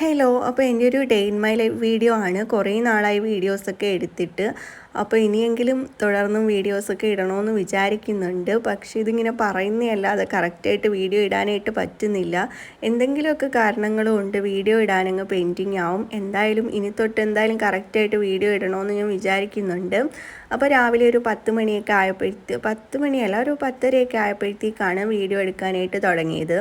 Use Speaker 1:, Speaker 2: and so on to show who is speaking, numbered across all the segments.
Speaker 1: Hello അപ്പോൾ എന്റെ ഒരു day in my life video ആണ്. കുറേ നാളായി വീഡിയോസൊക്കെ എടുത്തിട്ട്. അപ്പോൾ ഇനിയെങ്കിലും തുടർന്നും വീഡിയോസൊക്കെ ഇടണമെന്ന് വിചാരിക്കുന്നുണ്ട്. പക്ഷേ ഇതിങ്ങനെ പറയുന്നതല്ല. അത് കറക്റ്റായിട്ട് വീഡിയോ ഇടാനായിട്ട് പറ്റുന്നില്ല. എന്തെങ്കിലുമൊക്കെ കാരണങ്ങളും ഉണ്ട്. വീഡിയോ ഇടാനങ്ങ് പെയിന്റിങ് ആവും. എന്തായാലും ഇനി തൊട്ട് എന്തായാലും കറക്റ്റായിട്ട് വീഡിയോ ഇടണമെന്ന് ഞാൻ വിചാരിക്കുന്നുണ്ട്. അപ്പോൾ രാവിലെ ഒരു പത്ത് മണിയൊക്കെ ആയപ്പോഴത്തേ പത്ത് മണിയല്ല ഒരു പത്തരയൊക്കെ ആയപ്പോഴത്തേക്കാണ് വീഡിയോ എടുക്കാനായിട്ട് തുടങ്ങിയത്.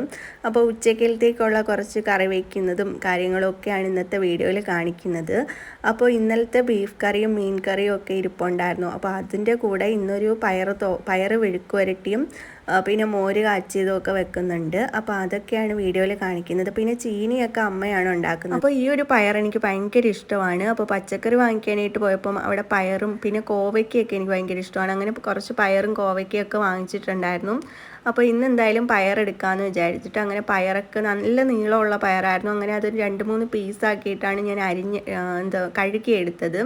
Speaker 1: അപ്പോൾ ഉച്ചക്കലത്തേക്കുള്ള കുറച്ച് കറി വയ്ക്കുന്നതും കാര്യങ്ങളും ഒക്കെയാണ് ഇന്നത്തെ വീഡിയോയിൽ കാണിക്കുന്നത്. അപ്പോൾ ഇന്നലത്തെ ബീഫ് കറിയും മീൻ കറിയും ഒക്കെ ഇരിപ്പുണ്ടായിരുന്നു. അപ്പോൾ അതിന്റെ കൂടെ ഇന്നൊരു പയർ തോ പയർ വെഴുക്കുവരട്ടിയും പിന്നെ മോര് കാച്ചിയതും ഒക്കെ വെക്കുന്നുണ്ട്. അപ്പോൾ അതൊക്കെയാണ് വീഡിയോയിൽ കാണിക്കുന്നത്. പിന്നെ ചീനിയൊക്കെ അമ്മയാണ് ഉണ്ടാക്കുന്നത്. അപ്പോൾ ഈ ഒരു പയർ എനിക്ക് ഭയങ്കര ഇഷ്ടമാണ്. അപ്പോൾ പച്ചക്കറി വാങ്ങിക്കാനായിട്ട് പോയപ്പം അവിടെ പയറും പിന്നെ കോവയ്ക്കൊക്കെ എനിക്ക് ഭയങ്കര ഇഷ്ടമാണ്. അങ്ങനെ കുറച്ച് പയറും കോവയ്ക്കൊക്കെ വാങ്ങിച്ചിട്ടുണ്ടായിരുന്നു. അപ്പോൾ ഇന്ന് എന്തായാലും പയറെടുക്കാമെന്ന് വിചാരിച്ചിട്ട് അങ്ങനെ പയറൊക്കെ നല്ല നീളമുള്ള പയറായിരുന്നു. അങ്ങനെ അതൊരു രണ്ട് മൂന്ന് പീസാക്കിയിട്ടാണ് ഞാൻ അരിഞ്ഞ് എന്താ കഴുകി എടുത്തത്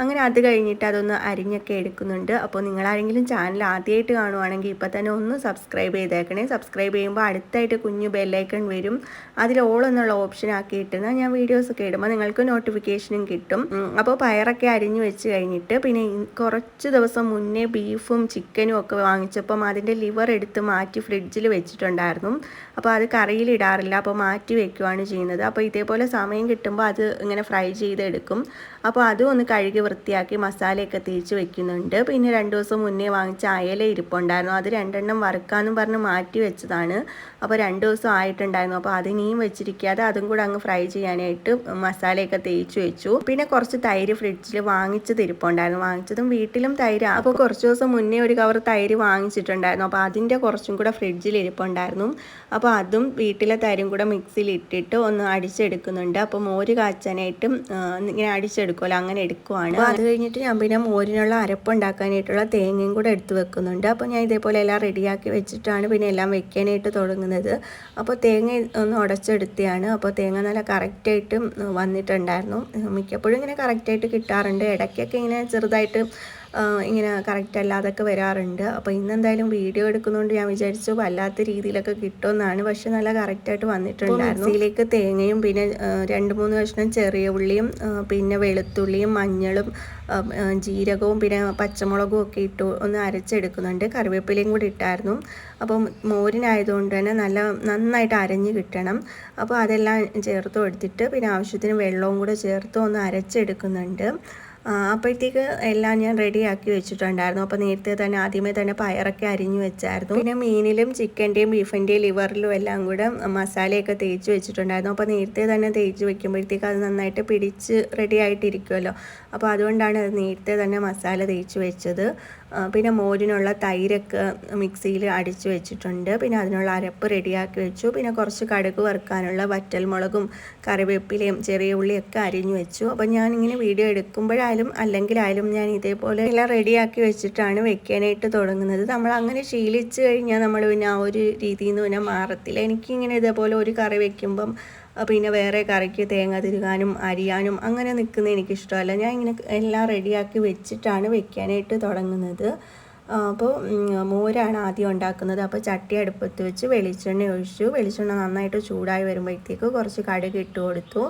Speaker 1: അങ്ങനെ അത് കഴിഞ്ഞിട്ട് അതൊന്ന് അരിഞ്ഞൊക്കെ എടുക്കുന്നുണ്ട്. അപ്പോൾ നിങ്ങളാരെങ്കിലും ചാനൽ ആദ്യമായിട്ട് കാണുവാണെങ്കിൽ ഇപ്പോൾ തന്നെ ഒന്ന് സബ്സ്ക്രൈബ് ചെയ്തേക്കണേ. സബ്സ്ക്രൈബ് ചെയ്യുമ്പോൾ അടുത്തായിട്ട് കുഞ്ഞു ബെല്ലൈക്കൺ വരും. അതിൽ ഓൾ എന്നുള്ള ഓപ്ഷൻ ആക്കി ആക്കിയിട്ടാൽ ഞാൻ വീഡിയോസൊക്കെ ഇടുമ്പോൾ നിങ്ങൾക്ക് നോട്ടിഫിക്കേഷനും കിട്ടും. അപ്പോൾ പയറൊക്കെ അരിഞ്ഞു വെച്ച് കഴിഞ്ഞിട്ട് പിന്നെ കുറച്ച് ദിവസം മുന്നേ ബീഫും ചിക്കനും ഒക്കെ വാങ്ങിച്ചപ്പം അതിന്റെ ലിവർ എടുത്ത് മാറ്റി ഫ്രിഡ്ജിൽ വെച്ചിട്ടുണ്ടായിരുന്നു. അപ്പോൾ അത് കറിയിൽ ഇടാറില്ല. അപ്പോൾ മാറ്റി വെക്കുവാണ് ചെയ്യുന്നത്. അപ്പോൾ ഇതേപോലെ സമയം കിട്ടുമ്പോൾ അത് ഇങ്ങനെ ഫ്രൈ ചെയ്തെടുക്കും. അപ്പോൾ അതും ഒന്ന് കഴുകി വൃത്തിയാക്കി മസാലയൊക്കെ തേച്ച് വെക്കുന്നുണ്ട്. പിന്നെ രണ്ട് ദിവസം മുന്നേ വാങ്ങിച്ച അയല ഇരിപ്പുണ്ടായിരുന്നു. അത് രണ്ടെണ്ണം വറുക്കാമെന്നും പറഞ്ഞ് മാറ്റി വെച്ചതാണ്. അപ്പോൾ രണ്ട് ദിവസം ആയിട്ടുണ്ടായിരുന്നു. അപ്പോൾ അതിനെയും വെച്ചിരിക്കാതെ അതും കൂടെ അങ്ങ് ഫ്രൈ ചെയ്യാനായിട്ട് മസാലയൊക്കെ തേച്ച് വെച്ചു. പിന്നെ കുറച്ച് തൈര് ഫ്രിഡ്ജിൽ വാങ്ങിച്ചത് ഇരിപ്പുണ്ടായിരുന്നു. വാങ്ങിച്ചതും വീട്ടിലും തൈര്. അപ്പോൾ കുറച്ച് ദിവസം മുന്നേ ഒരു കവർ തൈര് വാങ്ങിച്ചിട്ടുണ്ടായിരുന്നു. അപ്പോൾ അതിന്റെ കുറച്ചും കൂടെ ഫ്രിഡ്ജിൽ ഇരിപ്പുണ്ടായിരുന്നു. അപ്പോൾ അതും വീട്ടിലെ തൈരും കൂടെ മിക്സിയിൽ ഇട്ടിട്ട് ഒന്ന് അടിച്ചെടുക്കുന്നുണ്ട്. അപ്പോൾ മോര് കാച്ചാനായിട്ട് ഇങ്ങനെ അടിച്ചെടുക്കുമല്ലോ അങ്ങനെ എടുക്കുവാണ്. അത് കഴിഞ്ഞിട്ട് ഞാൻ പിന്നെ മോരിനുള്ള അരപ്പ് ഉണ്ടാക്കാനായിട്ടുള്ള തേങ്ങയും കൂടെ എടുത്ത് വെക്കുന്നുണ്ട്. അപ്പോൾ ഞാൻ ഇതേപോലെ എല്ലാം റെഡിയാക്കി വെച്ചിട്ടാണ് പിന്നെ എല്ലാം വെക്കാനായിട്ട് തുടങ്ങുന്നത്. അപ്പോൾ തേങ്ങ ഒന്ന് ഉടച്ചെടുത്തെയാണ്. അപ്പോൾ തേങ്ങ നല്ല കറക്റ്റായിട്ട് വന്നിട്ടുണ്ടായിരുന്നു. മിക്കപ്പോഴും ഇങ്ങനെ കറക്റ്റായിട്ട് കിട്ടാറുണ്ട്. ഇടയ്ക്കൊക്കെ ഇങ്ങനെ ചെറുതായിട്ട് ഇങ്ങനെ കറക്റ്റ് അല്ലാതൊക്കെ വരാറുണ്ട്. അപ്പോൾ ഇന്നെന്തായാലും വീഡിയോ എടുക്കുന്നതുകൊണ്ട് ഞാൻ വിചാരിച്ചു വല്ലാത്ത രീതിയിലൊക്കെ കിട്ടുമെന്നാണ്. പക്ഷെ നല്ല കറക്റ്റായിട്ട് വന്നിട്ടുണ്ടായിരുന്നു. ഇതിലേക്ക് തേങ്ങയും പിന്നെ രണ്ട് മൂന്ന് കഷ്ണം ചെറിയ ഉള്ളിയും പിന്നെ വെളുത്തുള്ളിയും മഞ്ഞളും ജീരകവും പിന്നെ പച്ചമുളകും ഒക്കെ ഇട്ടു ഒന്ന് അരച്ചെടുക്കുന്നുണ്ട്. കറിവേപ്പിലയും കൂടി ഇട്ടായിരുന്നു. അപ്പം മോരിനായതുകൊണ്ട് തന്നെ നല്ല നന്നായിട്ട് അരഞ്ഞ് കിട്ടണം. അപ്പോൾ അതെല്ലാം ചേർത്ത് കൊടുത്തിട്ട് പിന്നെ ആവശ്യത്തിന് വെള്ളവും കൂടെ ചേർത്ത് ഒന്ന് അരച്ചെടുക്കുന്നുണ്ട്. അപ്പോഴത്തേക്ക് എല്ലാം ഞാൻ റെഡിയാക്കി വെച്ചിട്ടുണ്ടായിരുന്നു. അപ്പോൾ നേരത്തെ തന്നെ ആദ്യമേ തന്നെ പയറൊക്കെ അരിഞ്ഞു വെച്ചായിരുന്നു. പിന്നെ മീനിലും ചിക്കന്റെയും ബീഫിന്റെയും ലിവറിലും എല്ലാം കൂടെ മസാലയൊക്കെ തേച്ച് വെച്ചിട്ടുണ്ടായിരുന്നു. അപ്പോൾ നേരത്തെ തന്നെ തേച്ച് വെക്കുമ്പോഴത്തേക്ക് അത് നന്നായിട്ട് പിടിച്ച് റെഡി ആയിട്ടിരിക്കുമല്ലോ അപ്പോൾ അതുകൊണ്ടാണ് അത് നേരത്തെ തന്നെ മസാല തേച്ച് വെച്ചത്. പിന്നെ മോരിനുള്ള തൈരൊക്കെ മിക്സിയിൽ അടിച്ചു വെച്ചിട്ടുണ്ട്. പിന്നെ അതിനുള്ള അരപ്പ് റെഡിയാക്കി വെച്ചു. പിന്നെ കുറച്ച് കടുക് വറുക്കാനുള്ള വറ്റൽമുളകും കറിവേപ്പിലയും ചെറിയ ഉള്ളിയൊക്കെ അരിഞ്ഞു വെച്ചു. അപ്പോൾ ഞാനിങ്ങനെ വീഡിയോ എടുക്കുമ്പോഴായാലും അല്ലെങ്കിലായാലും ഞാൻ ഇതേപോലെ എല്ലാം റെഡിയാക്കി വെച്ചിട്ടാണ് വെക്കാനായിട്ട് തുടങ്ങുന്നത്. നമ്മൾ അങ്ങനെ ശീലിച്ച് കഴിഞ്ഞാൽ നമ്മൾ പിന്നെ ആ ഒരു രീതിയിൽ നിന്ന് പിന്നെ മാറത്തില്ല. എനിക്കിങ്ങനെ ഇതേപോലെ ഒരു കറി വെക്കുമ്പം പിന്നെ വേറെ കറിക്ക് തേങ്ങ തിരുകാനും അരിയാനും അങ്ങനെ നിൽക്കുന്ന എനിക്കിഷ്ടമല്ല. ഞാൻ ഇങ്ങനെ എല്ലാം റെഡിയാക്കി വെച്ചിട്ടാണ് വെക്കാനായിട്ട് തുടങ്ങുന്നത്. അപ്പോൾ മോരാണ് ആദ്യം ഉണ്ടാക്കുന്നത്. അപ്പോൾ ചട്ടി അടുപ്പത്ത് വെച്ച് വെളിച്ചെണ്ണ ഒഴിച്ചു. വെളിച്ചെണ്ണ നന്നായിട്ട് ചൂടായി വരുമ്പോഴത്തേക്ക് കുറച്ച് കടുക് ഇട്ട് കൊടുത്തു.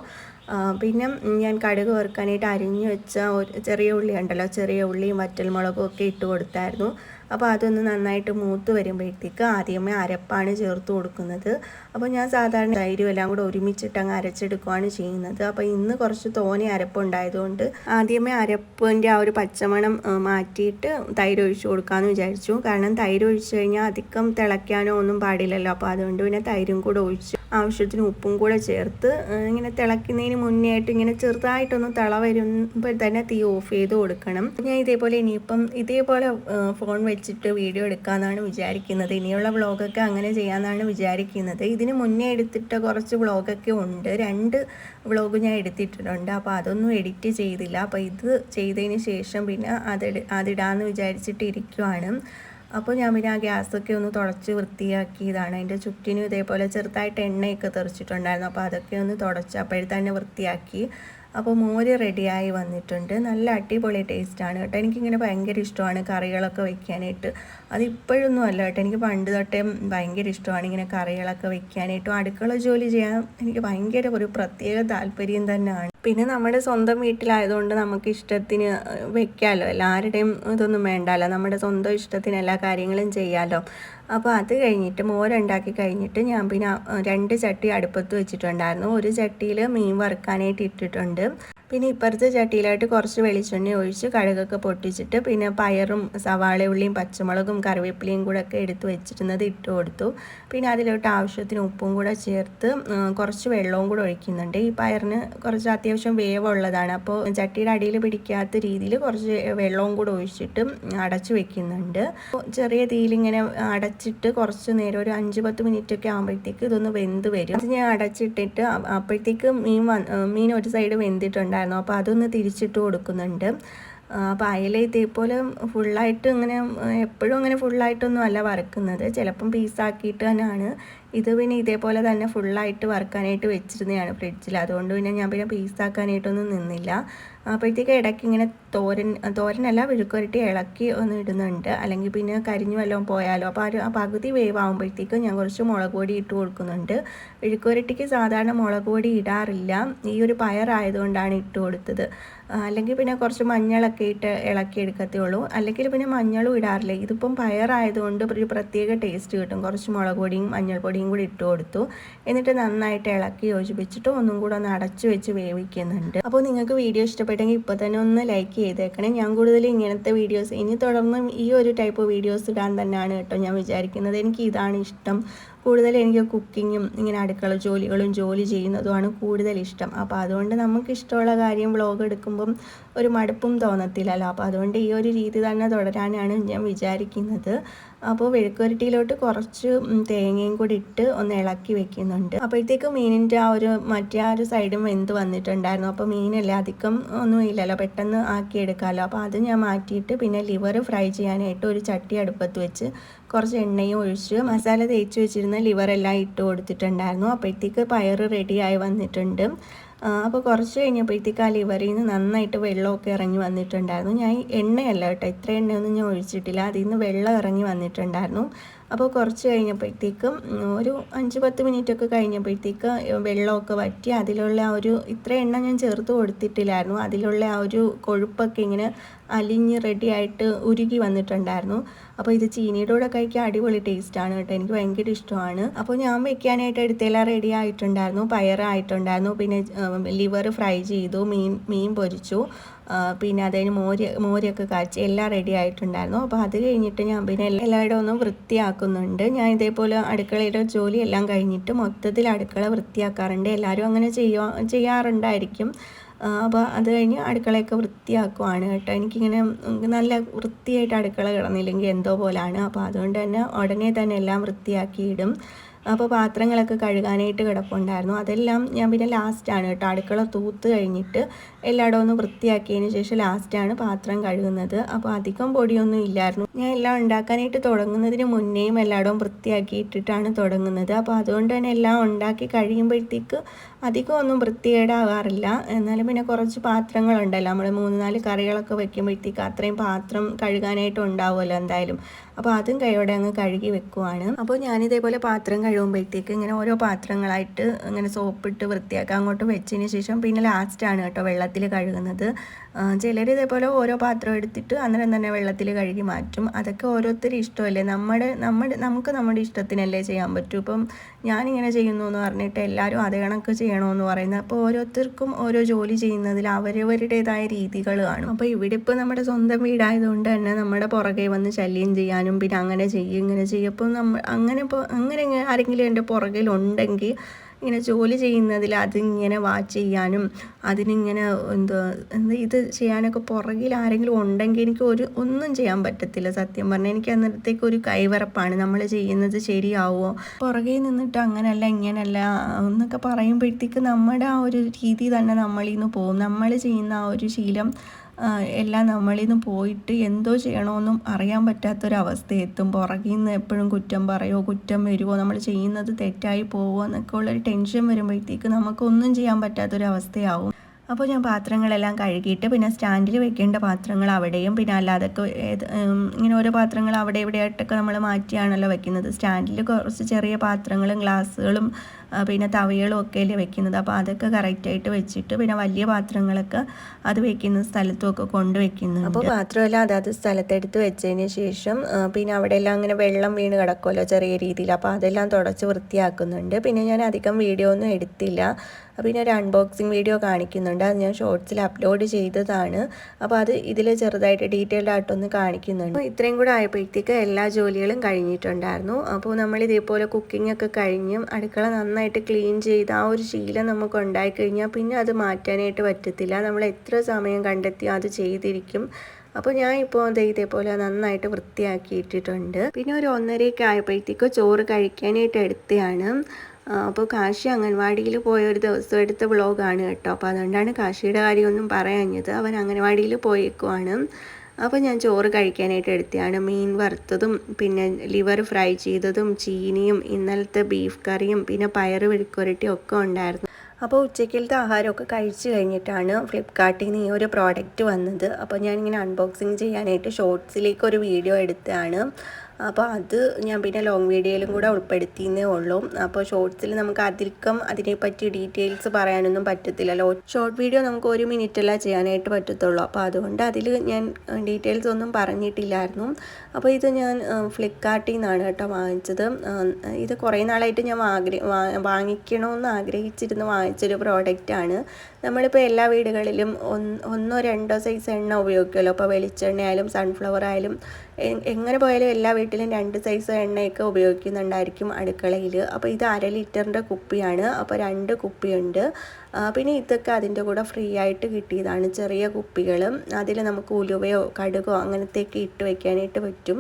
Speaker 1: പിന്നെ ഞാൻ കടുക് വറുക്കാനായിട്ട് അരിഞ്ഞു വെച്ച ഒരു ചെറിയ ഉള്ളി ഉണ്ടല്ലോ ചെറിയ ഉള്ളിയും വറ്റൽമുളകും ഒക്കെ ഇട്ട് കൊടുത്തായിരുന്നു. അപ്പോൾ അതൊന്ന് നന്നായിട്ട് മൂത്ത് വരുമ്പോഴത്തേക്ക് ആദ്യമേ അരപ്പാണ് ചേർത്ത് കൊടുക്കുന്നത്. അപ്പോൾ ഞാൻ സാധാരണ തൈരും എല്ലാം കൂടെ ഒരുമിച്ചിട്ട് അങ്ങ് അരച്ചെടുക്കുകയാണ് ചെയ്യുന്നത്. അപ്പോൾ ഇന്ന് കുറച്ച് തോനെ അരപ്പുണ്ടായതുകൊണ്ട് ആദ്യമേ അരപ്പിന്റെ ആ ഒരു പച്ചമണം മാറ്റിയിട്ട് തൈര് ഒഴിച്ചു കൊടുക്കാമെന്ന് വിചാരിച്ചു. കാരണം തൈര് ഒഴിച്ചു കഴിഞ്ഞാൽ അധികം തിളയ്ക്കാനോ ഒന്നും പാടില്ലല്ലോ. അപ്പോൾ അതുകൊണ്ട് പിന്നെ തൈരും കൂടെ ഒഴിച്ച് ആവശ്യത്തിന് ഉപ്പും കൂടെ ചേർത്ത് ഇങ്ങനെ തിളയ്ക്കുന്നതിന് മുന്നേ ആയിട്ട് ഇങ്ങനെ ചെറുതായിട്ടൊന്ന് തിള വരുമ്പോൾ തന്നെ തീ ഓഫ് ചെയ്ത് കൊടുക്കണം. ഞാൻ ഇതേപോലെ ഇനിയിപ്പം ഇതേപോലെ ഫോൺ വെച്ചിട്ട് വീഡിയോ എടുക്കാമെന്നാണ് വിചാരിക്കുന്നത്. ഇനിയുള്ള വ്ളോഗൊക്കെ അങ്ങനെ ചെയ്യാമെന്നാണ് വിചാരിക്കുന്നത്. ഇതിന് മുന്നേ എടുത്തിട്ട കുറച്ച് വ്ളോഗൊക്കെ ഉണ്ട്. രണ്ട് വ്ളോഗ് ഞാൻ എടുത്തിട്ടുണ്ട്. അപ്പോൾ അതൊന്നും എഡിറ്റ് ചെയ്തില്ല. അപ്പോൾ ഇത് ചെയ്തതിന് ശേഷം പിന്നെ അത് അതിടാമെന്ന് വിചാരിച്ചിട്ട് ഇരിക്കുവാണ്. അപ്പോൾ ഞാൻ പിന്നെ ആ ഗ്യാസൊക്കെ ഒന്ന് തുടച്ച് വൃത്തിയാക്കിയതാണ്. അതിന്റെ ചുറ്റിനും ഇതേപോലെ ചെറുതായിട്ട് എണ്ണയൊക്കെ തെറിച്ചിട്ടുണ്ടായിരുന്നു. അപ്പോൾ അതൊക്കെ ഒന്ന് തുടച്ച് അപ്പോഴത്തന്നെ വൃത്തിയാക്കി. അപ്പോൾ മോര് റെഡിയായി വന്നിട്ടുണ്ട്. നല്ല അടിപൊളി ടേസ്റ്റാണ് കേട്ടോ. എനിക്കിങ്ങനെ ഭയങ്കര ഇഷ്ടമാണ് കറികളൊക്കെ വെക്കാനായിട്ട്. അതിപ്പോഴൊന്നും അല്ല കേട്ടോ. എനിക്ക് പണ്ട് തൊട്ടേ ഭയങ്കര ഇഷ്ടമാണ് ഇങ്ങനെ കറികളൊക്കെ വെക്കാനായിട്ടും. അടുക്കള ജോലി ചെയ്യാൻ എനിക്ക് ഭയങ്കര ഒരു പ്രത്യേക താല്പര്യം തന്നെയാണ്. പിന്നെ നമ്മുടെ സ്വന്തം വീട്ടിലായതുകൊണ്ട് നമുക്ക് ഇഷ്ടത്തിന് വെക്കാമല്ലോ എല്ലാവരുടെയും ഇതൊന്നും വേണ്ടല്ലോ നമ്മുടെ സ്വന്തം ഇഷ്ടത്തിന് എല്ലാ കാര്യങ്ങളും ചെയ്യാമല്ലോ അപ്പോൾ അത് കഴിഞ്ഞിട്ട് മോരുണ്ടാക്കി കഴിഞ്ഞിട്ട് ഞാൻ പിന്നെ രണ്ട് ചട്ടി അടുപ്പത്ത് വെച്ചിട്ടുണ്ടായിരുന്നു. ഒരു ചട്ടിയിൽ മീൻ വറുക്കാനായിട്ട് ഇട്ടിട്ടുണ്ട്. പിന്നെ ഇപ്പുറത്തെ ചട്ടിയിലായിട്ട് കുറച്ച് വെളിച്ചെണ്ണ ഒഴിച്ച് കഴുകൊക്കെ പൊട്ടിച്ചിട്ട് പിന്നെ പയറും സവാള ഉള്ളിയും പച്ചമുളകും കറിവേപ്പിലയും കൂടെ ഒക്കെ എടുത്ത് വെച്ചിരുന്നത് ഇട്ട് കൊടുത്തു. പിന്നെ അതിലോട്ട് ആവശ്യത്തിന് ഉപ്പും കൂടെ ചേർത്ത് കുറച്ച് വെള്ളവും കൂടെ ഒഴിക്കുന്നുണ്ട്. ഈ പയറിന് കുറച്ച് അത്യാവശ്യം വേവുള്ളതാണ്. അപ്പോൾ ചട്ടിയുടെ അടിയിൽ പിടിക്കാത്ത രീതിയിൽ കുറച്ച് വെള്ളവും കൂടെ ഒഴിച്ചിട്ട് അടച്ചു വെക്കുന്നുണ്ട്. ചെറിയ തീയിലിങ്ങനെ അടച്ചിട്ട് കുറച്ച് നേരം ഒരു അഞ്ച് പത്ത് മിനിറ്റ് ഒക്കെ ആകുമ്പോഴത്തേക്ക് ഇതൊന്ന് വെന്ത് വരും. അത് ഞാൻ അടച്ചിട്ടിട്ട് അപ്പോഴത്തേക്ക് മീൻ മീൻ ഒരു സൈഡ് വെന്തിട്ടുണ്ടായിരുന്നു ഉണ്ടായിരുന്നു. അപ്പോൾ അതൊന്ന് തിരിച്ചിട്ട് കൊടുക്കുന്നുണ്ട്. അപ്പോൾ അയല ഇതേപോലെ ഫുള്ളായിട്ട് ഇങ്ങനെ എപ്പോഴും അങ്ങനെ ഫുള്ളായിട്ടൊന്നും അല്ല വറക്കുന്നത്. ചിലപ്പം പീസാക്കിയിട്ട് തന്നെയാണ്. ഇത് പിന്നെ ഇതേപോലെ തന്നെ ഫുള്ളായിട്ട് വറുക്കാനായിട്ട് വെച്ചിരുന്നതാണ് ഫ്രിഡ്ജിൽ അതുകൊണ്ട് പിന്നെ ഞാൻ പിന്നെ പീസാക്കാനായിട്ടൊന്നും നിന്നില്ല. അപ്പോഴത്തേക്ക് ഇടയ്ക്ക് ഇങ്ങനെ തോരൻ തോരനല്ല വിഴുക്കുരട്ടി ഇളക്കി ഒന്ന് ഇടുന്നുണ്ട്. അല്ലെങ്കിൽ പിന്നെ കരിഞ്ഞു വല്ലതും പോയാലോ. അപ്പോൾ ആ പകുതി വേവ് ആകുമ്പോഴത്തേക്കും ഞാൻ കുറച്ച് മുളക് പൊടി ഇട്ട് കൊടുക്കുന്നുണ്ട്. വിഴുക്കുരട്ടിക്ക് സാധാരണ മുളക് പൊടി ഇടാറില്ല. ഈ ഒരു പയറായതുകൊണ്ടാണ് ഇട്ട് കൊടുത്തത്. അല്ലെങ്കിൽ പിന്നെ കുറച്ച് മഞ്ഞളൊക്കെ ഇട്ട് ഇളക്കി എടുക്കത്തേ ഉള്ളൂ അല്ലെങ്കിൽ പിന്നെ മഞ്ഞളും ഇടാറില്ല. ഇതിപ്പം പയറായതുകൊണ്ട് ഒരു പ്രത്യേക ടേസ്റ്റ് കിട്ടും. കുറച്ച് മുളക് പൊടിയും മഞ്ഞൾപ്പൊടിയും കൂടി ഇട്ട് കൊടുത്തു. എന്നിട്ട് നന്നായിട്ട് ഇളക്കി യോജിപ്പിച്ചിട്ട് ഒന്നും കൂടെ ഒന്ന് അടച്ചു വെച്ച് വേവിക്കുന്നുണ്ട്. അപ്പോൾ നിങ്ങൾക്ക് വീഡിയോ ഇഷ്ടപ്പെട്ടെങ്കിൽ ഇപ്പോൾ തന്നെ ഒന്ന് ലൈക്ക് ചെയ്തേക്കണേ. ഞാൻ കൂടുതൽ ഇങ്ങനത്തെ വീഡിയോസ് ഇനി തുടർന്നും ഈ ഒരു ടൈപ്പ് വീഡിയോസ് ഇടാൻ തന്നെയാണ് കേട്ടോ ഞാൻ വിചാരിക്കുന്നത്. എനിക്ക് ഇതാണ് ഇഷ്ടം. കൂടുതൽ എനിക്ക് കുക്കിങ്ങും ഇങ്ങനെ അടുക്കള ജോലികളും ജോലി ചെയ്യുന്നതുമാണ് കൂടുതൽ ഇഷ്ടം. അപ്പോൾ അതുകൊണ്ട് നമുക്ക് ഇഷ്ടമുള്ള കാര്യം വ്ളോഗ് എടുക്കുമ്പം ഒരു മടുപ്പും തോന്നത്തില്ലല്ലോ. അപ്പോൾ അതുകൊണ്ട് ഈ ഒരു രീതി തന്നെ തുടരാനാണ് ഞാൻ വിചാരിക്കുന്നത്. അപ്പോൾ വെഴുക്കുരട്ടിയിലോട്ട് കുറച്ച് തേങ്ങയും കൂടി ഇട്ട് ഒന്ന് ഇളക്കി വെക്കുന്നുണ്ട്. അപ്പോഴത്തേക്ക് മീനിന്റെ ആ ഒരു മറ്റേ ആ ഒരു സൈഡും വെന്ത് വന്നിട്ടുണ്ടായിരുന്നു. അപ്പോൾ മീനല്ലേ അധികം ഒന്നും ഇല്ലല്ലോ പെട്ടെന്ന് ആക്കിയെടുക്കാമല്ലോ അപ്പോൾ അത് ഞാൻ മാറ്റിയിട്ട് പിന്നെ ലിവർ ഫ്രൈ ചെയ്യാനായിട്ട് ഒരു ചട്ടി അടുപ്പത്ത് വെച്ച് കുറച്ച് എണ്ണയും ഒഴിച്ച് മസാല തേച്ച് വെച്ചിരുന്ന ലിവറെല്ലാം ഇട്ട് കൊടുത്തിട്ടുണ്ടായിരുന്നു. അപ്പോഴത്തേക്ക് പയർ റെഡിയായി വന്നിട്ടുണ്ട്. അപ്പോൾ കുറച്ച് കഴിഞ്ഞപ്പോഴത്തേക്ക് ആ ലിവറിൽ നിന്ന് നന്നായിട്ട് വെള്ളമൊക്കെ ഇറങ്ങി വന്നിട്ടുണ്ടായിരുന്നു. ഞാൻ എണ്ണയല്ല കേട്ടോ ഇത്ര എണ്ണയൊന്നും ഞാൻ ഒഴിച്ചിട്ടില്ല. അതിൽ നിന്ന് വെള്ളം ഇറങ്ങി വന്നിട്ടുണ്ടായിരുന്നു. അപ്പോൾ കുറച്ച് കഴിഞ്ഞപ്പോഴത്തേക്കും ഒരു അഞ്ച് പത്ത് മിനിറ്റ് ഒക്കെ കഴിഞ്ഞപ്പോഴത്തേക്ക് വെള്ളമൊക്കെ വറ്റി അതിലുള്ള ആ ഒരു ഇത്ര എണ്ണ ഞാൻ ചേർത്ത് കൊടുത്തിട്ടില്ലായിരുന്നു. അതിലുള്ള ആ ഒരു കൊഴുപ്പൊക്കെ ഇങ്ങനെ അലിഞ്ഞ് റെഡിയായിട്ട് ഉരുകി വന്നിട്ടുണ്ടായിരുന്നു. അപ്പോൾ ഇത് ചീനിയുടെ കൂടെ കഴിക്കാൻ അടിപൊളി ടേസ്റ്റാണ് കേട്ടോ. എനിക്ക് ഭയങ്കര ഇഷ്ടമാണ്. അപ്പോൾ ഞാൻ വെക്കാനായിട്ട് എടുത്തെല്ലാം റെഡി ആയിട്ടുണ്ടായിരുന്നു. പയറായിട്ടുണ്ടായിരുന്നു പിന്നെ ലിവർ ഫ്രൈ ചെയ്തു. മീൻ മീൻ പൊരിച്ചു. പിന്നെ അതിന് മോര് മോരൊക്കെ കാച്ചി എല്ലാം റെഡി ആയിട്ടുണ്ടായിരുന്നു. അപ്പോൾ അത് കഴിഞ്ഞിട്ട് ഞാൻ പിന്നെ എല്ലാവരുടെ ഒന്നും വൃത്തിയാക്കുന്നുണ്ട്. ഞാൻ ഇതേപോലെ അടുക്കളയുടെ ജോലി എല്ലാം കഴിഞ്ഞിട്ട് മൊത്തത്തിൽ അടുക്കള വൃത്തിയാക്കാറുണ്ട്. എല്ലാവരും അങ്ങനെ ചെയ്യുക ചെയ്യാറുണ്ടായിരിക്കും. അപ്പോൾ അത് കഴിഞ്ഞ് അടുക്കളയൊക്കെ വൃത്തിയാക്കുവാണ് കേട്ടോ. എനിക്കിങ്ങനെ നല്ല വൃത്തിയായിട്ട് അടുക്കള കിടന്നില്ലെങ്കിൽ എന്തോ പോലാണ്. അപ്പോൾ അതുകൊണ്ട് തന്നെ ഉടനെ തന്നെ എല്ലാം വൃത്തിയാക്കിയിടും അപ്പോൾ പാത്രങ്ങളൊക്കെ കഴുകാനായിട്ട് കിടപ്പുണ്ടായിരുന്നു. അതെല്ലാം ഞാൻ പിന്നെ ലാസ്റ്റാണ് കേട്ടോ. അടുക്കള തൂത്ത് കഴിഞ്ഞിട്ട് എല്ലായിടവും ഒന്ന് വൃത്തിയാക്കിയതിന് ശേഷം ലാസ്റ്റാണ് പാത്രം കഴുകുന്നത്. അപ്പോൾ അധികം പൊടിയൊന്നും ഇല്ലായിരുന്നു. ഞാൻ എല്ലാം ഉണ്ടാക്കാനായിട്ട് തുടങ്ങുന്നതിന് മുന്നേയും എല്ലായിടവും വൃത്തിയാക്കിയിട്ടിട്ടാണ് തുടങ്ങുന്നത്. അപ്പോൾ അതുകൊണ്ട് തന്നെ എല്ലാം ഉണ്ടാക്കി കഴിയുമ്പോഴത്തേക്ക് അധികം ഒന്നും വൃത്തികേടാകാറില്ല. എന്നാലും പിന്നെ കുറച്ച് പാത്രങ്ങളുണ്ടല്ലോ. നമ്മൾ മൂന്ന് നാല് കറികളൊക്കെ വെക്കുമ്പോഴത്തേക്ക് അത്രയും പാത്രം കഴുകാനായിട്ട് ഉണ്ടാവുമല്ലോ എന്തായാലും. അപ്പോൾ അതും കൈയോടെ അങ്ങ് കഴുകി വെക്കുവാണ്. അപ്പോൾ ഞാനിതേപോലെ പാത്രം കഴുകുമ്പോഴത്തേക്ക് ഇങ്ങനെ ഓരോ പാത്രങ്ങളായിട്ട് ഇങ്ങനെ സോപ്പിട്ട് വൃത്തിയാക്കി അങ്ങോട്ട് വെച്ചതിന് ശേഷം പിന്നെ ലാസ്റ്റാണ് കേട്ടോ വെള്ളത്തിൽ കഴുകുന്നത്. ചിലർ ഇതേപോലെ ഓരോ പാത്രം എടുത്തിട്ട് അന്നേരം തന്നെ വെള്ളത്തിൽ കഴുകി മാറ്റും. അതൊക്കെ ഓരോരുത്തരും ഇഷ്ടമല്ലേ? നമ്മുടെ നമ്മുടെ നമുക്ക് നമ്മുടെ ഇഷ്ടത്തിനല്ലേ ചെയ്യാൻ പറ്റൂ? ഇപ്പം ഞാനിങ്ങനെ ചെയ്യുന്നു എന്ന് പറഞ്ഞിട്ട് എല്ലാവരും അതേ കണക്ക് ചെയ്യണമെന്ന് പറയുന്നത്. അപ്പോൾ ഓരോരുത്തർക്കും ഓരോ ജോലി ചെയ്യുന്നതിൽ അവരവരുടേതായ രീതികൾ കാണും. അപ്പോൾ ഇവിടെ ഇപ്പോൾ നമ്മുടെ സ്വന്തം വീടായതുകൊണ്ട് തന്നെ നമ്മുടെ പുറകെ വന്ന് ശല്യം ചെയ്യാനും പിന്നെ അങ്ങനെ ചെയ്യും ഇങ്ങനെ ചെയ്യും. അപ്പോൾ നമ്മൾ അങ്ങനെ ഇപ്പോൾ അങ്ങനെ ആരെങ്കിലും എന്റെ പുറകിലുണ്ടെങ്കിൽ ഇങ്ങനെ ജോലി ചെയ്യുന്നതിൽ അതിങ്ങനെ വാച്ച് ചെയ്യാനും അതിനിങ്ങനെ എന്തോ എന്താ ഇത് ചെയ്യാനൊക്കെ പുറകിൽ ആരെങ്കിലും ഉണ്ടെങ്കിൽ എനിക്ക് ഒരു ഒന്നും ചെയ്യാൻ പറ്റത്തില്ല സത്യം പറഞ്ഞാൽ. എനിക്ക് അന്നേരത്തേക്ക് ഒരു കൈവറപ്പാണ് നമ്മൾ ചെയ്യുന്നത് ശരിയാവുമോ? പുറകെ നിന്നിട്ട് അങ്ങനല്ല ഇങ്ങനല്ല എന്നൊക്കെ പറയുമ്പോഴത്തേക്ക് നമ്മുടെ ആ ഒരു രീതി തന്നെ നമ്മളിൽ നിന്ന് പോകും. നമ്മൾ ചെയ്യുന്ന ആ ഒരു ശീലം എല്ലാം നമ്മളിൽ നിന്ന് പോയിട്ട് എന്തോ ചെയ്യണമെന്നും അറിയാൻ പറ്റാത്തൊരവസ്ഥ എത്തും പുറകിൽ നിന്ന് എപ്പോഴും കുറ്റം പറയുമോ കുറ്റം വരുമോ നമ്മൾ ചെയ്യുന്നത് തെറ്റായി പോവുമോ എന്നൊക്കെ ഉള്ളൊരു ടെൻഷൻ വരുമ്പോഴത്തേക്ക് നമുക്കൊന്നും ചെയ്യാൻ പറ്റാത്തൊരവസ്ഥയാവും. അപ്പോൾ ഞാൻ പാത്രങ്ങളെല്ലാം കഴുകിയിട്ട് പിന്നെ സ്റ്റാൻഡിൽ വെക്കേണ്ട പാത്രങ്ങൾ അവിടെയും പിന്നെ അല്ലാതൊക്കെ ഇങ്ങനെ ഓരോ പാത്രങ്ങൾ അവിടെ ഇവിടെ ആയിട്ടൊക്കെ നമ്മൾ മാറ്റിയാണല്ലോ വെക്കുന്നത്. സ്റ്റാൻഡിൽ കുറച്ച് ചെറിയ പാത്രങ്ങളും ഗ്ലാസ്സുകളും പിന്നെ തവയകളും ഒക്കെ അല്ലേ വെക്കുന്നത്. അപ്പോൾ അതൊക്കെ കറക്റ്റായിട്ട് വെച്ചിട്ട് പിന്നെ വലിയ പാത്രങ്ങളൊക്കെ അത് വെക്കുന്ന സ്ഥലത്തുമൊക്കെ കൊണ്ട് അപ്പോൾ മാത്രമല്ല അതായത് സ്ഥലത്തെടുത്ത് വെച്ചതിന് ശേഷം പിന്നെ അവിടെ എല്ലാം അങ്ങനെ വെള്ളം വീണ് കിടക്കുമല്ലോ ചെറിയ രീതിയിൽ. അപ്പോൾ അതെല്ലാം തുടച്ച് വൃത്തിയാക്കുന്നുണ്ട്. പിന്നെ ഞാൻ അധികം വീഡിയോ ഒന്നും എടുത്തില്ല. പിന്നെ ഒരു അൺബോക്സിങ് വീഡിയോ കാണിക്കുന്നുണ്ട്. അത് ഞാൻ ഷോർട്സിൽ അപ്ലോഡ് ചെയ്തതാണ്. അപ്പോൾ അത് ഇതിൽ ചെറുതായിട്ട് ഡീറ്റെയിൽഡ് ആയിട്ടൊന്ന് കാണിക്കുന്നുണ്ട്. അപ്പോൾ ഇത്രയും കൂടെ ആയപ്പോഴത്തേക്ക് എല്ലാ ജോലികളും കഴിഞ്ഞിട്ടുണ്ടായിരുന്നു. അപ്പോൾ നമ്മൾ ഇതേപോലെ കുക്കിംഗ് ഒക്കെ കഴിഞ്ഞ് അടുക്കള നന്നായിട്ട് ക്ലീൻ ചെയ്ത് ആ ഒരു ശീലം നമുക്ക് ഉണ്ടായിക്കഴിഞ്ഞാൽ പിന്നെ അത് മാറ്റാനായിട്ട് പറ്റത്തില്ല. നമ്മൾ എത്ര സമയം കണ്ടെത്തി അത് ചെയ്തിരിക്കും. അപ്പോൾ ഞാൻ ഇപ്പോൾ ഇതേപോലെ നന്നായിട്ട് വൃത്തിയാക്കിയിട്ടിട്ടുണ്ട്. പിന്നെ ഒരു ഒന്നരയൊക്കെ ആയപ്പോഴത്തേക്ക് ചോറ് കഴിക്കാനായിട്ട് എടുത്തതാണ്. അപ്പോൾ കാശി അംഗൻവാടിയിൽ പോയ ഒരു ദിവസം എടുത്ത വ്ളോഗാണ് കേട്ടോ. അപ്പോൾ അതുകൊണ്ടാണ് കാശിയുടെ കാര്യമൊന്നും പറയാഞ്ഞത്. അവൻ അംഗൻവാടിയിൽ പോയേക്കുവാണ്. അപ്പോൾ ഞാൻ ചോറ് കഴിക്കാനായിട്ട് എടുത്തതാണ്. മീൻ വറുത്തതും പിന്നെ ലിവർ ഫ്രൈ ചെയ്തതും ചീനിയും ഇന്നലത്തെ ബീഫ് കറിയും പിന്നെ പയറ് വെഴുക്കുരട്ടിയും ഒക്കെ ഉണ്ടായിരുന്നു. അപ്പോൾ ഉച്ചയ്ക്കലത്തെ ആഹാരമൊക്കെ കഴിച്ചു കഴിഞ്ഞിട്ടാണ് ഫ്ലിപ്കാർട്ടിൽ നിന്ന് ഈ ഒരു പ്രോഡക്റ്റ് വന്നത്. അപ്പോൾ ഞാനിങ്ങനെ അൺബോക്സിങ് ചെയ്യാനായിട്ട് ഷോർട്സിലേക്ക് ഒരു വീഡിയോ എടുത്തതാണ്. അപ്പോൾ അത് ഞാൻ പിന്നെ ലോങ് വീഡിയോയിലും കൂടെ ഉൾപ്പെടുത്തിയെന്നേ ഉള്ളൂ. അപ്പോൾ ഷോർട്സിൽ നമുക്ക് അധികം അതിനെപ്പറ്റി ഡീറ്റെയിൽസ് പറയാനൊന്നും പറ്റത്തില്ലല്ലോ ഷോർട്ട് വീഡിയോ നമുക്ക് ഒരു മിനിറ്റല്ല ചെയ്യാനായിട്ട് പറ്റത്തുള്ളൂ. അപ്പോൾ അതുകൊണ്ട് അതിൽ ഞാൻ ഡീറ്റെയിൽസ് ഒന്നും പറഞ്ഞിട്ടില്ലായിരുന്നു. അപ്പോൾ ഇത് ഞാൻ ഫ്ലിപ്കാർട്ടിൽ നിന്നാണ് കേട്ടോ വാങ്ങിച്ചത്. ഇത് കുറേ നാളായിട്ട് ഞാൻ ആഗ്രഹ വാങ്ങിക്കണമെന്ന് ആഗ്രഹിച്ചിരുന്ന്. വാങ്ങിച്ചൊരു പ്രോഡക്റ്റാണ് നമ്മളിപ്പോൾ എല്ലാ വീടുകളിലും ഒന്നോ രണ്ടോ സൈസ് എണ്ണ ഉപയോഗിക്കുമല്ലോ. അപ്പോൾ വെളിച്ചെണ്ണ ആയാലും സൺഫ്ലവർ ആയാലും എങ്ങനെ പോയാലും എല്ലാ വീട്ടിലും രണ്ട് സൈസ് എണ്ണയൊക്കെ ഉപയോഗിക്കുന്നുണ്ടായിരിക്കും അടുക്കളയിൽ അപ്പോൾ ഇത് അര ലിറ്ററിന്റെ കുപ്പിയാണ്. അപ്പോൾ രണ്ട് കുപ്പിയുണ്ട്. പിന്നെ ഇതൊക്കെ അതിന്റെ കൂടെ ഫ്രീ ആയിട്ട് കിട്ടിയതാണ്. ചെറിയ കുപ്പികൾ അതിൽ നമുക്ക് ഉലുവയോ കടുകോ അങ്ങനത്തെയൊക്കെ ഇട്ട് വെക്കാനായിട്ട് പറ്റും.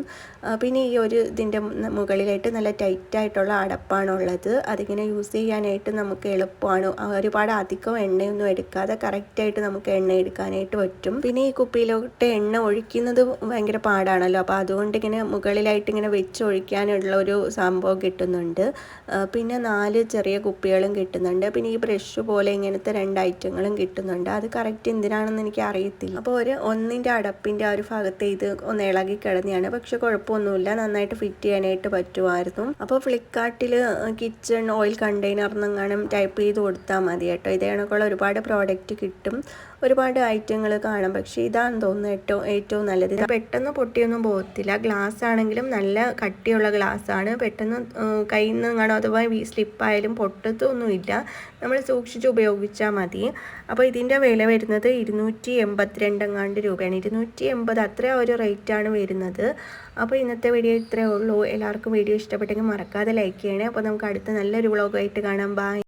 Speaker 1: പിന്നെ ഈ ഒരു ഇതിന്റെ മുകളിലായിട്ട് നല്ല ടൈറ്റായിട്ടുള്ള അടപ്പാണുള്ളത്. അതിങ്ങനെ യൂസ് ചെയ്യാനായിട്ട് നമുക്ക് എളുപ്പമാണ്. ഒരുപാട് അധികം എണ്ണയൊന്നും എടുക്കാതെ കറക്റ്റായിട്ട് നമുക്ക് എണ്ണ എടുക്കാനായിട്ട് പറ്റും. പിന്നെ ഈ കുപ്പിയിലോട്ട് എണ്ണ ഒഴിക്കുന്നത് ഭയങ്കര പാടാണല്ലോ. അപ്പോൾ അതുകൊണ്ട് ഇങ്ങനെ മുകളിലായിട്ട് ഇങ്ങനെ വെച്ച് ഒഴിക്കാനുള്ള ഒരു സംഭവം കിട്ടുന്നുണ്ട്. പിന്നെ നാല് ചെറിയ കുപ്പികളും കിട്ടുന്നുണ്ട്. പിന്നെ ഈ ബ്രഷ് പോലെ ഇങ്ങനത്തെ രണ്ട് ഐറ്റങ്ങളും കിട്ടുന്നുണ്ട്. അത് കറക്റ്റ് എന്തിനാണെന്ന് എനിക്ക് അറിയത്തില്ല അപ്പോൾ ഒരു ഒന്നിന്റെ അടപ്പിന്റെ ആ ഒരു ഭാഗത്തെ ഇത് ഒന്ന് ഇളകി കിടന്നെയാണ് പക്ഷെ കുഴപ്പമൊന്നുമില്ല. നന്നായിട്ട് ഫിറ്റ് ചെയ്യാനായിട്ട് പറ്റുമായിരുന്നു. അപ്പോൾ ഫ്ലിപ്കാർട്ടിൽ കിച്ചൺ ഓയിൽ കണ്ടെയ്നർ എന്നെങ്ങാനും ടൈപ്പ് ചെയ്ത് കൊടുത്താൽ മതി കേട്ടോ. ഇതേ കണക്കുള്ള ഒരുപാട് പ്രോഡക്റ്റ് കിട്ടും. ഒരുപാട് ഐറ്റങ്ങൾ കാണാം. പക്ഷേ ഇതാണ് തോന്നുന്നത് ഏറ്റവും ഏറ്റവും നല്ലത്. പെട്ടെന്ന് പൊട്ടിയൊന്നും പോകത്തില്ല. ഗ്ലാസ് ആണെങ്കിലും നല്ല കട്ടിയുള്ള ഗ്ലാസ് ആണ് പെട്ടെന്ന് കയ്യിൽ നിന്ന് കാണോ അഥവാ സ്ലിപ്പായാലും പൊട്ടത്തൊന്നുമില്ല. നമ്മൾ സൂക്ഷിച്ച് ഉപയോഗിച്ചാൽ മതി. അപ്പോൾ ഇതിന്റെ വില വരുന്നത് ഇരുന്നൂറ്റി എൺപത്തിരണ്ടെങ്ങാണ്ട് രൂപയാണ്. ഇരുന്നൂറ്റി എൺപത് അത്ര ഒരു റേറ്റാണ് വരുന്നത്. അപ്പോൾ ഇന്നത്തെ വീഡിയോ ഇത്രയേ ഉള്ളൂ. എല്ലാവർക്കും വീഡിയോ ഇഷ്ടപ്പെട്ടെങ്കിൽ മറക്കാതെ ലൈക്ക് ചെയ്യണേ. അപ്പോൾ നമുക്ക് അടുത്ത നല്ലൊരു വ്ളോഗായിട്ട് കാണാം. ബൈ.